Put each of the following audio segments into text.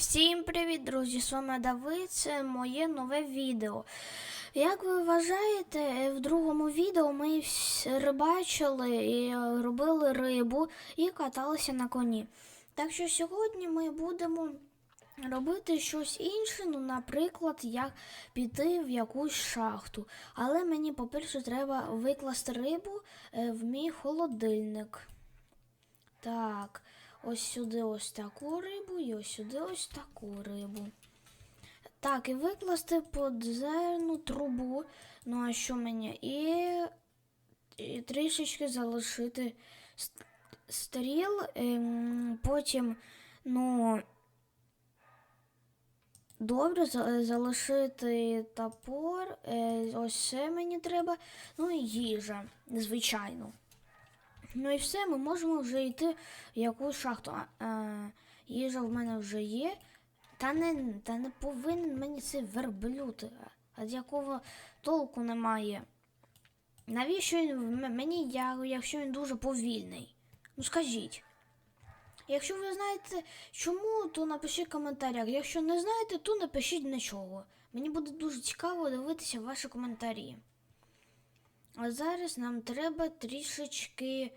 Всім привіт, друзі! З вами Давид, це моє нове відео. Як ви вважаєте, в другому відео ми рибачили і е, робили рибу і каталися на коні. Так що сьогодні ми будемо робити щось інше, ну, наприклад, як піти в якусь шахту. Але мені, по-перше, треба викласти рибу е, в мій холодильник. Так, ось сюди ось таку рибу і ось сюди ось таку рибу. Так, і викласти подземну трубу. Ну, а що мені? І, і трішечки залишити стріл. Ем, потім, ну. Добре, залишити топор. Е, ось це мені треба. Ну і їжа, звичайно. Ну і все, ми можемо вже йти в якусь шахту. А, е, їжа в мене вже є. Та не, та не повинен мені цей верблюд. А з якого толку немає. Навіщо він мені, я, якщо він дуже повільний? Ну скажіть. Якщо ви знаєте чому, то напишіть в коментарях. Якщо не знаєте, то напишіть нічого. Мені буде дуже цікаво дивитися ваші коментарі. А зараз нам треба трішечки.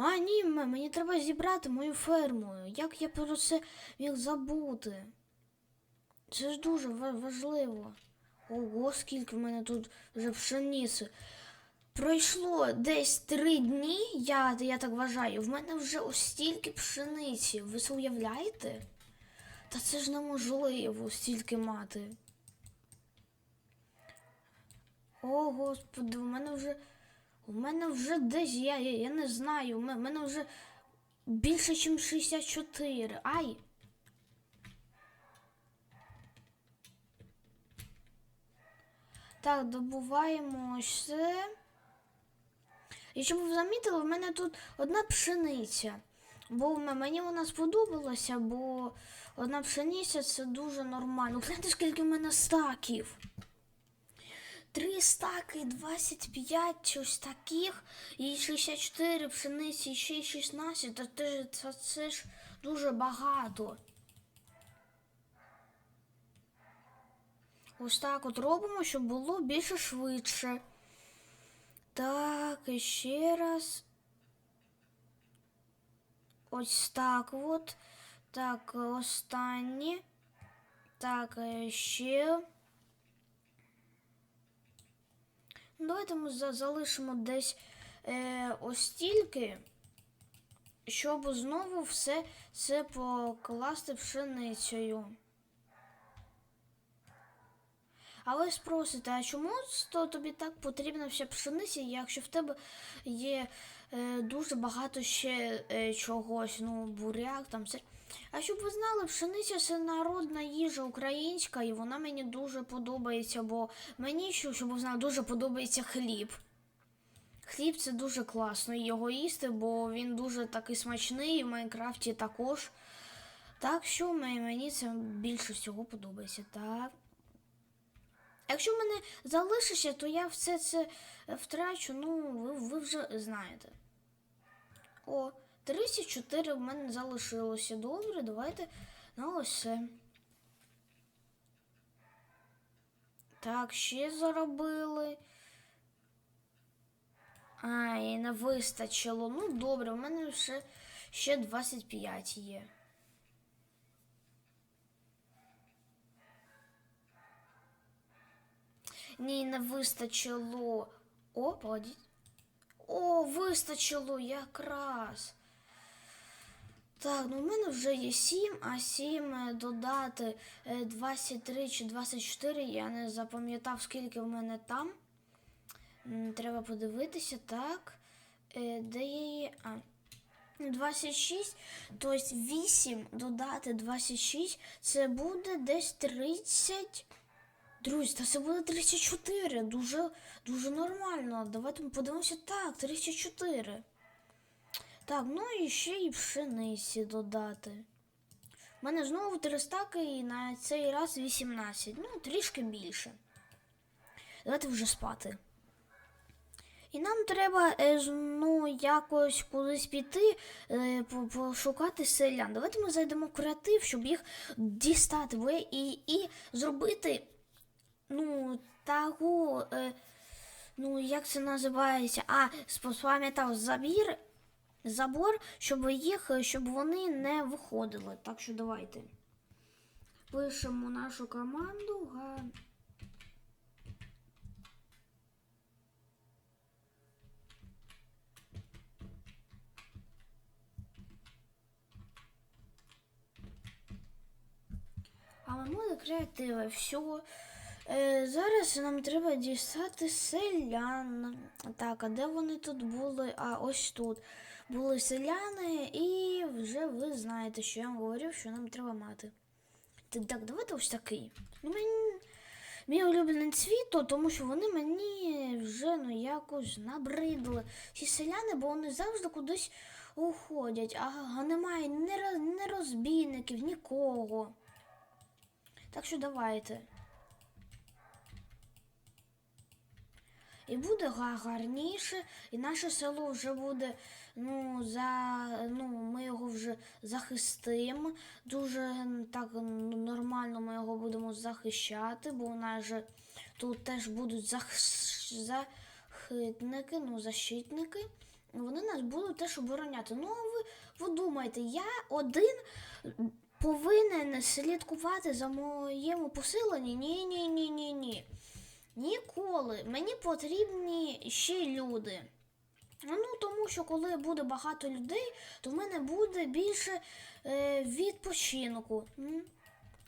А, ні, мені треба зібрати мою ферму. Як я про це міг забути? Це ж дуже важливо. Ого, скільки в мене тут вже пшениці. Пройшло десь три дні, я, я так вважаю. В мене вже ось стільки пшениці. Ви це уявляєте? Та це ж неможливо стільки мати. О, господи, у мене вже. У мене вже десь, я, я, я не знаю, у мене, вже більше, ніж 64. Ай! Так, добуваємо ось це. Щоб ви замітили, в мене тут одна пшениця. Бо мені вона сподобалася, бо одна пшениця це дуже нормально. Гляньте, скільки в мене стаків. Три стаки, 25 ось таких, і 64 пшениці, і ще й 16. Та це, це, це ж дуже багато. Ось так от робимо, щоб було більше швидше. Так, і ще раз. Ось так от. Так, останні. Так, е, ще. Ну, Давайте ми залишимо десь е, ось стільки, щоб знову все це покласти пшеницею. А ви спросите, а чому то тобі так потрібна вся пшениця, якщо в тебе є е, дуже багато ще е, чогось, ну, буряк там все. А щоб ви знали, пшениця це народна їжа українська, і вона мені дуже подобається, бо мені, що- щоб ви знали, дуже подобається хліб. Хліб це дуже класно його їсти, бо він дуже такий смачний, і в Майнкрафті також. Так що мені це більше всього подобається. Так. Якщо в мене залишиться, то я все це втрачу, ну, ви, ви вже знаєте. О, 34 в мене залишилося. Добре, давайте на ось це. Так, ще заробили. А, і не вистачило. Ну, добре, в мене ще, ще 25 є. Ні, не вистачило. О, погодіть. О, вистачило якраз. Так, ну в мене вже є 7, а 7 додати е, 23 чи 24, я не запам'ятав, скільки в мене там. Треба подивитися, так. Е, Де я її. А. 26, тобто 8 додати 26, це буде десь 30. Друзі, та це буде 34. Дуже, дуже нормально. Давайте подивимося. Так, 34. Так, ну і ще й пшениці додати. У мене знову 3 стаки і на цей раз 18. Ну, трішки більше. Давайте вже спати. І нам треба е, ну, якось кудись піти, е, пошукати селян. Давайте ми зайдемо в креатив, щоб їх дістати і, і зробити ну, таку, е, ну, як це називається? А, спам'ятав забір, забор, щоб їх, е, щоб вони не виходили. Так що давайте. Пишемо нашу команду. Га... А ми буде креативи. Все. Е, зараз нам треба дістати селян. Так, а де вони тут були? А ось тут. Були селяни, і вже ви знаєте, що я вам говорив, що нам треба мати. Так, давайте ось такий. Ну, мені, мій улюблений цвіт, тому що вони мені вже ну, якось набридли. Ці селяни, бо вони завжди кудись уходять, а, немає ні розбійників, нікого. Так що давайте. І буде гарніше, і наше село вже буде, ну, за, ну, ми його вже захистимо. Дуже так нормально ми його будемо захищати, бо у нас же тут теж будуть зах- захитники, ну, защитники. Вони нас будуть теж обороняти. Ну, а ви, ви думаєте, я один повинен слідкувати за моєму посиленні? Ні, ні, ні, ні, ні. Ніколи. Мені потрібні ще люди. Ну, тому що коли буде багато людей, то в мене буде більше е, відпочинку.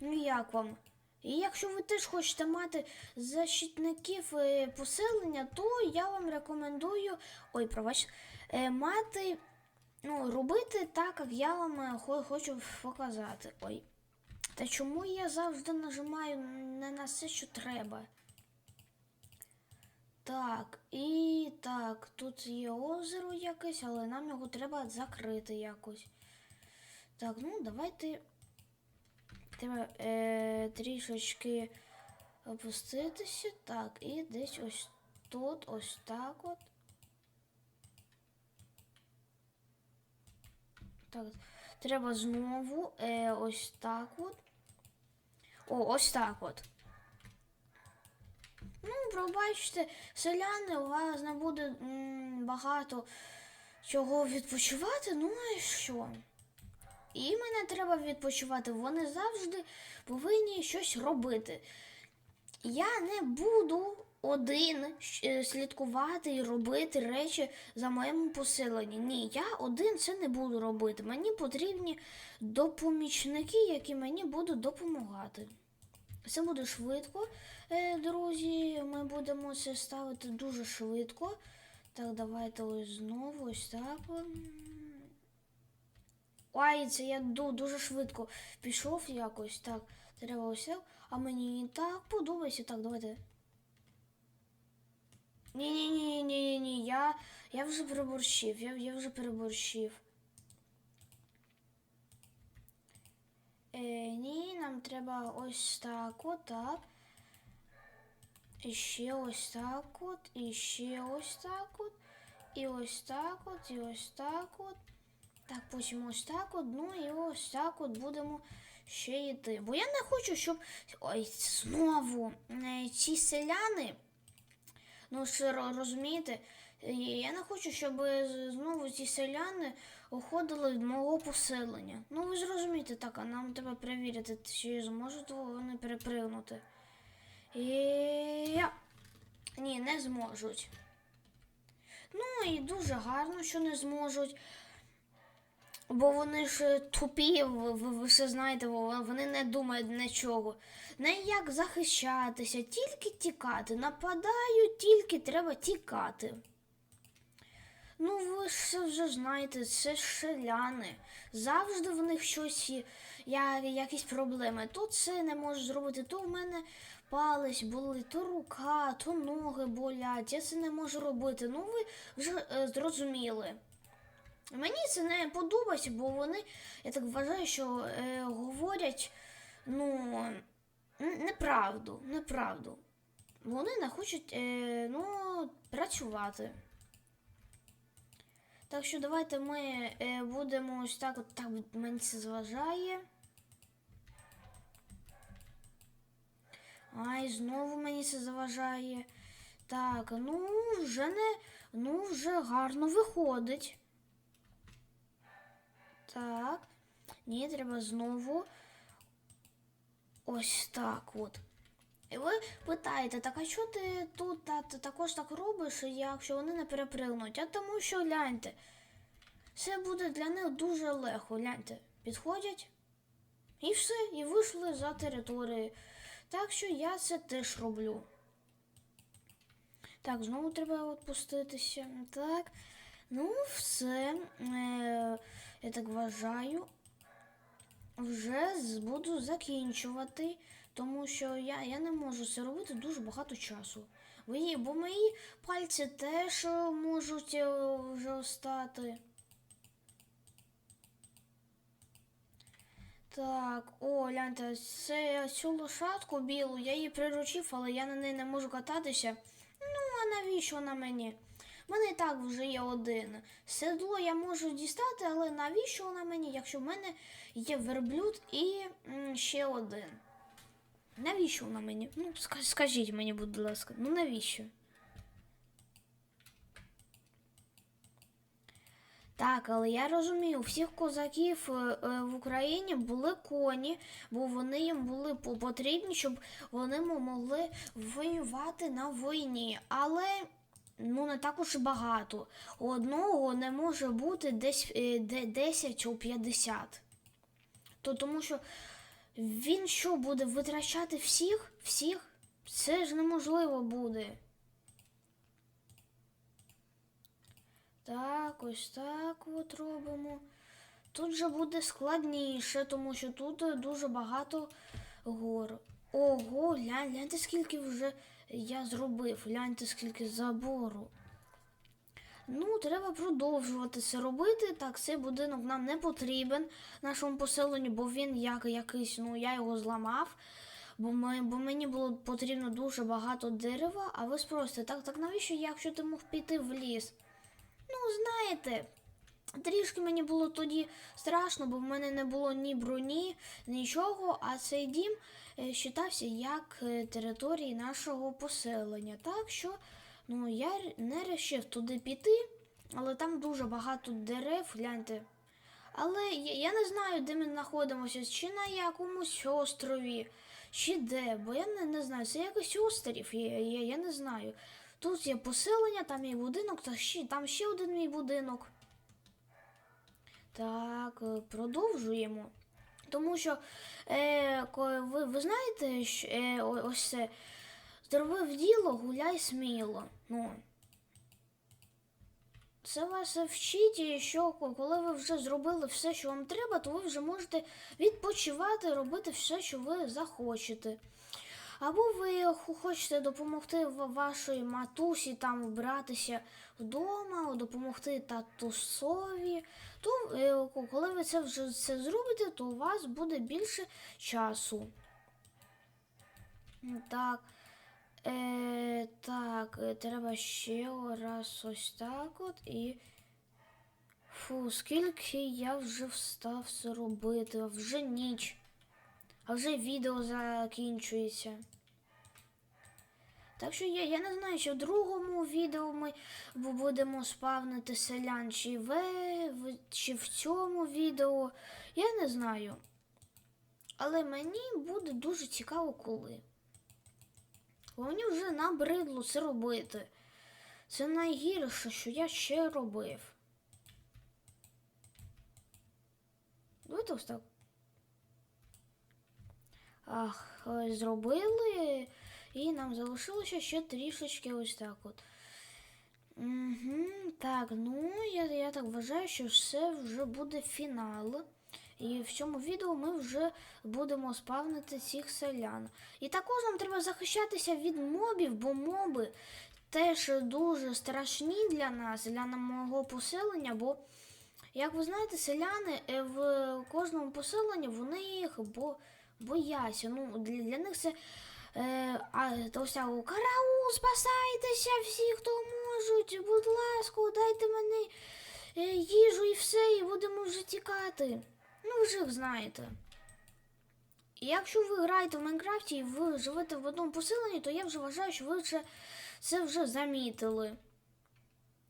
Ну як вам? І якщо ви теж хочете мати защитників е, поселення, то я вам рекомендую ой, пробач, е, мати, ну, робити так, як я вам е, хочу показати. Ой. Та чому я завжди нажимаю не на все, що треба? Так, і так, тут є озеро якесь, але нам його треба закрити якось. Так, ну давайте треба е, трішечки опуститися. Так, і десь ось тут, ось так от. Так, треба знову е, ось так от. О, ось так от. Ну, пробачте, селяни, у вас не буде багато чого відпочивати, ну і що? І мене треба відпочивати. Вони завжди повинні щось робити. Я не буду один е, слідкувати і робити речі за моєму поселенні. Ні, я один це не буду робити. Мені потрібні допомічники, які мені будуть допомагати. Це буде швидко, е, друзі. Ми будемо це ставити дуже швидко. Так, давайте ось знову ось так. Ой, це я дуже швидко пішов якось. Так, треба ось так. А мені так подобається. Так, давайте. Ні, ні, ні, ні, ні, ні. Я, я вже переборщив. Я, я вже переборщив. Е, ні, нам треба ось так от, так. І ще ось так от, і ще ось так от, і ось так от, і ось так от. Так, потім ось так от, ну і ось так от будемо ще йти. Бо я не хочу, щоб. Ой, знову е, ці селяни. Ну, розумієте, е, я не хочу, щоб знову ці селяни уходили від мого поселення. Ну, ви зрозумієте, так, а нам треба перевірити, чи зможуть вони перепригнути. І... я- Ні, не зможуть. Ну і дуже гарно, що не зможуть. Бо вони ж тупі, ви, ви все знаєте, вони не думають нічого. Не як захищатися, тільки тікати. Нападають, тільки треба тікати. Ну, ви ж вже знаєте, це ж селяни. Завжди в них щось є, якісь проблеми. То це не можу зробити, то в мене палець болить, то рука, то ноги болять. Я це не можу робити. Ну, ви вже е, зрозуміли. Мені це не подобається, бо вони, я так вважаю, що е, говорять ну, неправду, неправду. Вони не хочуть е, ну, працювати. Так що давайте ми е, будемо ось так, от так мені це зважає. Ай, знову мені це заважає. Так, ну вже не. Ну, вже гарно виходить. Так. Ні, треба знову. Ось так от. І ви питаєте, так а що ти тут та, та- також так робиш, якщо вони не перепригнуть? А тому що гляньте. Це буде для них дуже легко. Гляньте, підходять і все, і вийшли за територію. Так що я це теж роблю. Так, знову треба відпуститися. Так. Ну, все. Е, я так вважаю. Вже буду закінчувати, тому що я, я не можу це робити дуже багато часу. Бо, бо мої пальці теж е, можуть е, вже стати. Так, о, гляньте, це цю лошадку білу, я її приручив, але я на неї не можу кататися. Ну, а навіщо вона мені? У мене і так вже є один. Седло я можу дістати, але навіщо вона мені, якщо в мене є верблюд і ще один? Навіщо вона мені? Ну, ска- скажіть мені, будь ласка, ну навіщо? Так, але я розумію, у всіх козаків е, е, в Україні були коні, бо вони їм були потрібні, щоб вони могли воювати на війні. Але ну не так уж багато. У одного не може бути десь е, 10 у 50. То тому що він що буде витрачати всіх? Всіх? Це ж неможливо буде. Так, ось так от робимо. Тут же буде складніше, тому що тут дуже багато гор. Ого, глянь, гляньте, скільки вже я зробив, гляньте, скільки забору. Ну, треба продовжувати це робити. Так, цей будинок нам не потрібен нашому поселенню, бо він як якийсь, ну я його зламав. Бо, ми, бо мені було потрібно дуже багато дерева, а ви спросите, так, так навіщо, якщо ти мог піти в ліс? Ну, знаєте, трішки мені було тоді страшно, бо в мене не було ні броні, нічого, а цей дім е, вважався як е, території нашого поселення. Так що ну, я не вирішив туди піти, але там дуже багато дерев, гляньте. Але я, я не знаю, де ми знаходимося, чи на якомусь острові, чи де, бо я не, не знаю, це якийсь острів, я, я, я не знаю. Тут є поселення, там є будинок, та ще, там ще один мій будинок. Так, е, продовжуємо. Тому що е, ви, ви знаєте, що, е, ось це зробив діло, гуляй сміло. Ну, це вас вчить, що коли ви вже зробили все, що вам треба, то ви вже можете відпочивати, робити все, що ви захочете. Або ви хочете допомогти вашій матусі там вбратися вдома, допомогти татусові, то е, коли ви це вже це зробите, то у вас буде більше часу. Так. Е, так, е, треба ще раз ось так от і. Фу, скільки я вже встав це робити, а вже ніч. А вже відео закінчується. Так що я, я не знаю, чи в другому відео ми будемо спавнити селян, чи в, в- чи в цьому відео. Я не знаю. Але мені буде дуже цікаво, коли. Мені вже набридло це робити. Це найгірше, що я ще робив. Давайте ось так. Ах, зробили. І нам залишилося ще трішечки ось так от. Угу, так, ну я, я так вважаю, що все вже буде фінал. І в цьому відео ми вже будемо спавнити цих селян. І також нам треба захищатися від мобів, бо моби теж дуже страшні для нас, для мого поселення, бо, як ви знаєте, селяни е, в кожному поселенні вони їх бо, бояться. Ну, для, для них це е, а, то ось караул, спасайтеся всі, хто можуть, будь ласка, дайте мені е, їжу і все, і будемо вже тікати. Ну, їх знаєте. Якщо ви граєте в Майнкрафті і ви живете в одному поселенні, то я вже вважаю, що ви вже це вже замітили.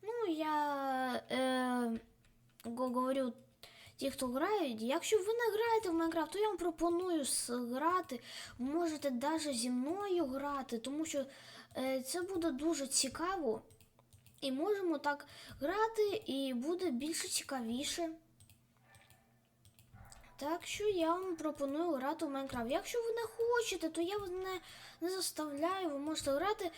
Ну, я е, говорю ті, хто грають, якщо ви не граєте в Майнкрафт, то я вам пропоную грати. Можете навіть зі мною грати, тому що е, це буде дуже цікаво. І можемо так грати, і буде більше цікавіше. Так що я вам пропоную грати в Майнкрафт. Якщо ви не хочете, то я вас не, не заставляю. Ви можете грати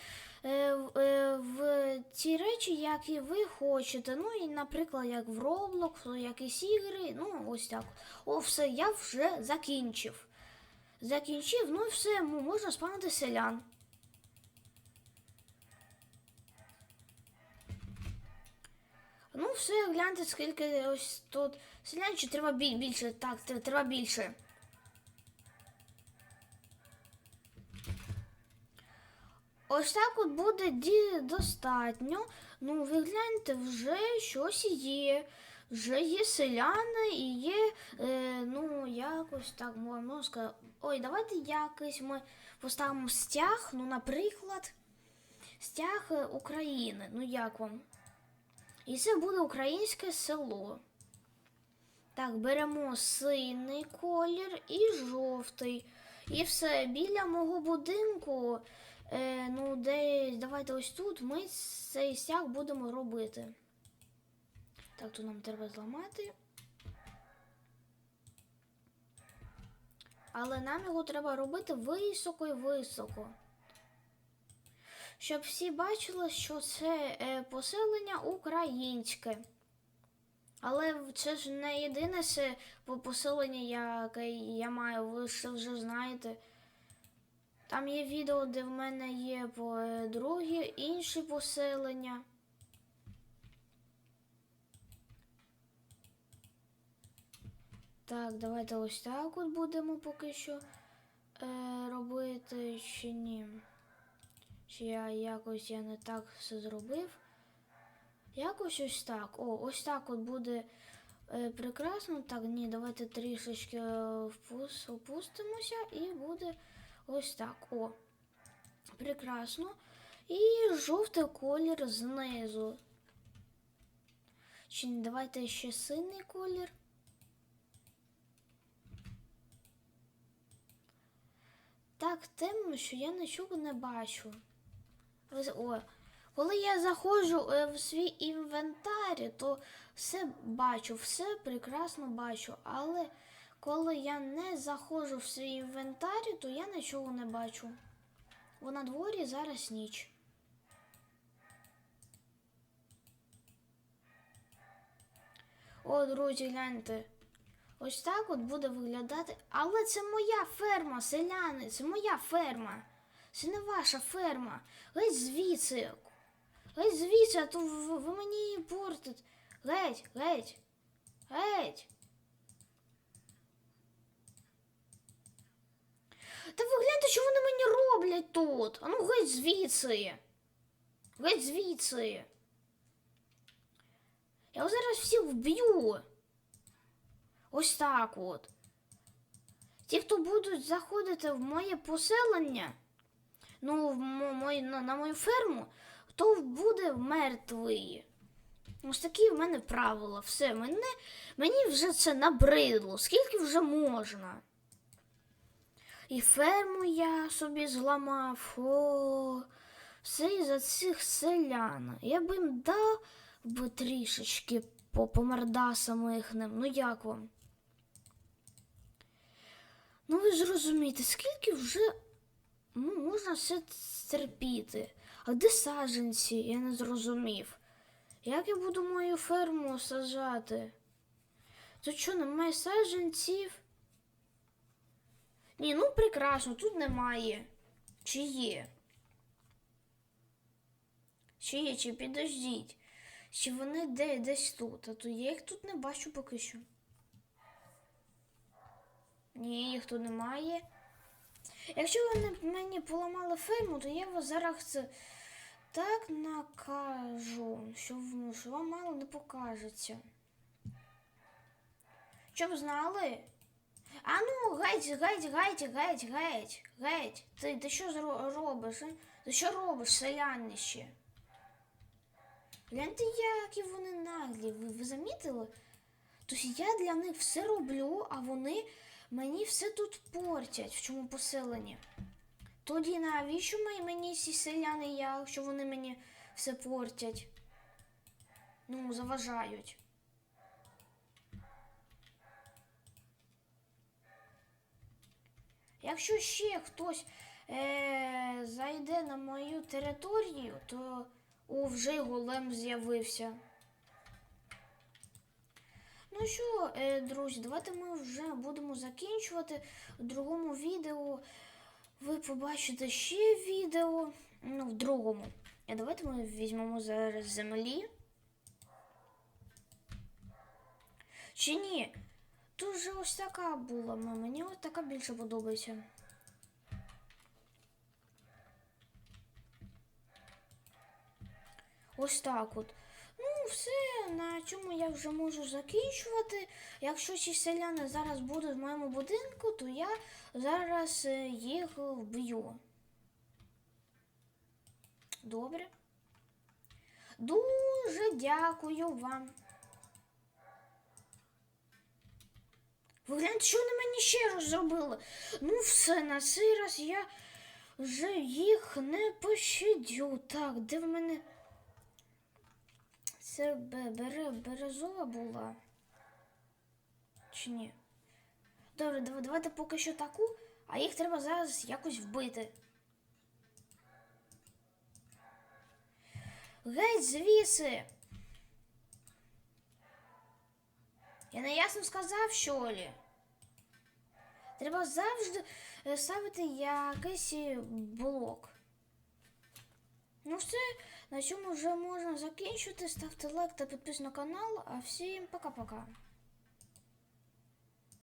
е, е, в ті речі, які ви хочете. Ну і, наприклад, як в Roblox, якісь ігри. Ну, ось так. О, все, я вже закінчив. Закінчив, ну і все, можна спамити селян. Ну, все, гляньте, скільки ось тут селян, чи треба більше? Так, треба більше. Ось так от буде достатньо. Ну, ви гляньте, вже щось є. Вже є селяни і є, е, ну, якось так можна сказати. Ой, давайте якось ми поставимо стяг, ну, наприклад, стяг е, України. Ну, як вам? І це буде українське село. Так, беремо синій колір і жовтий. І все, біля мого будинку, е, ну, десь, давайте ось тут ми цей стяг будемо робити. Так, тут нам треба зламати. Але нам його треба робити високо і високо. Щоб всі бачили, що це е, поселення українське. Але це ж не єдине це поселення, яке я маю, ви ж це вже знаєте. Там є відео, де в мене є по е, другі інші поселення. Так, давайте ось так от будемо поки що е, робити чи ні. Чи я якось я не так все зробив. Якось ось так. О, ось так от буде е, прекрасно. Так, ні, давайте трішечки е, впус, опустимося і буде ось так. О. Прекрасно. І жовтий колір знизу. Чи давайте ще синій колір. Так темно, що я нічого не бачу. О, коли я заходжу е, в свій інвентар, то все бачу, все прекрасно бачу. Але коли я не заходжу в свій інвентар, то я нічого не бачу. Бо на дворі зараз ніч. О, друзі, гляньте. Ось так от буде виглядати. Але це моя ферма, селяни, це моя ферма. Це не ваша ферма. Геть звідси. Геть звідси, а то ви, ви мені її портите. Геть, геть. Геть. Та ви гляньте, що вони мені роблять тут. А ну геть звідси. Геть звідси. Я зараз всіх вб'ю. Ось так от. Ті, хто будуть заходити в моє поселення, ну, в мо- мой, на, на мою ферму, то буде мертвий. Ось такі в мене правила. Все, мене, мені вже це набридло. Скільки вже можна? І ферму я собі зламав. О, все із-за цих селян. Я б їм дав би трішечки по, по мордасам їхним. Ну як вам? Ну ви ж розумієте, скільки вже ну, можна все терпіти. А де саджанці? Я не зрозумів. Як я буду мою ферму саджати? Тут що, немає саджанців? Ні, ну прекрасно, тут немає. Чи є? Чи є, чи підождіть? Чи вони де, десь тут? А то я їх тут не бачу поки що. Ні, їх тут немає. Якщо ви мені поламали ферму, то я вас зараз так накажу, що, вам мало не покажеться. Щоб знали? А ну, геть, геть, геть, геть, геть, геть. Ти, ти що робиш? Ти що робиш, селянище? Гляньте, які вони наглі. Ви, ви замітили? Тобто я для них все роблю, а вони мені все тут портять в цьому поселенні. Тоді навіщо мені ці селяни, якщо вони мені все портять? Ну, заважають. Якщо ще хтось е- зайде на мою територію, то о, вже голем з'явився. Ну що, е, друзі, давайте ми вже будемо закінчувати. У другому відео ви побачите ще відео. Ну, в другому. І давайте ми візьмемо зараз землі. Чи ні? Тут же ось така була. Мені ось така більше подобається. Ось так от. Ну, все, на цьому я вже можу закінчувати. Якщо ці селяни зараз будуть в моєму будинку, то я зараз е, їх вб'ю. Добре. Дуже дякую вам. Ви гляньте, що вони мені ще раз зробили. Ну, все, на цей раз я вже їх не пощадю. Так, де в мене. Це бе- березова була. Чи ні? Добре, давайте поки що таку, а їх треба зараз якось вбити. Геть звіси. Я не ясно сказав, що лі. Треба завжди е, ставити якийсь е, блок. Ну все, на цьому вже можна закінчити. Ставте лайк та підписуйтесь на канал. А всім пока-пока.